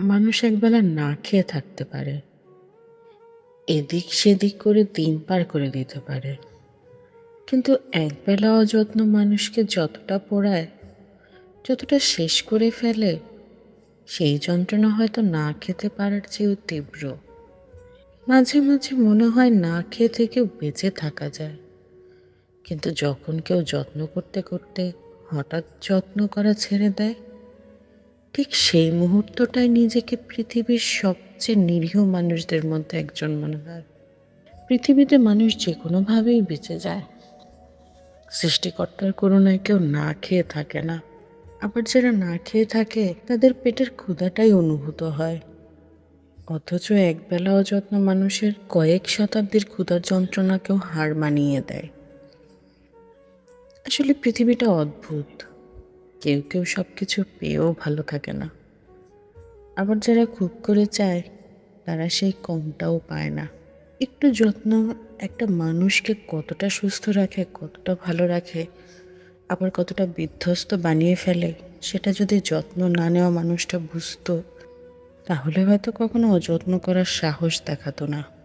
মানুষ একবেলা না খেয়ে থাকতে পারে। এদিক সেদিক করে দিন পার করে দিতে পারে। কিন্তু একবেলা অযত্ন মানুষকে যতটা পোড়ায়, যতটা শেষ করে ফেলে, সেই যন্ত্রণা হয়তো না খেতে পারার চেয়েও তীব্র। মাঝে মাঝে মনে হয় না খেয়ে থেকেও বেঁচে থাকা যায়। কিন্তু যখন কেউ যত্ন করতে করতে হঠাৎ যত্ন করা ছেড়ে দেয় ঠিক সেই মুহূর্তটাই নিজেকে পৃথিবীর সবচেয়ে নিরীহ মানুষদের মধ্যে একজন মনে হয়। পৃথিবীতে মানুষ যে কোনোভাবেই বেঁচে যায়। সৃষ্টিকর্তার করুণায় কেউ না খেয়ে থাকে না। আবার যারা না খেয়ে থাকে, তাদের পেটের ক্ষুধাটাই অনুভূত হয়। অথচ একবেলা অযত্ন মানুষের কয়েক শতাব্দীর ক্ষুধার যন্ত্রণাকেও হার মানিয়ে দেয়। আসলে পৃথিবীটা অদ্ভুত। কেউ কেউ সব কিছু পেয়েও ভালো থাকে না। আবার যারা খুব করে চায়, তারা সেই কমটাও পায় না। একটু যত্ন একটা মানুষকে কতটা সুস্থ রাখে, কতটা ভালো রাখে, আবার কতটা বিধ্বস্ত বানিয়ে ফেলে, সেটা যদি যত্ন না নেওয়া মানুষটা বুঝতো, তাহলে হয়তো কখনো অযত্ন করার সাহস দেখাতো না।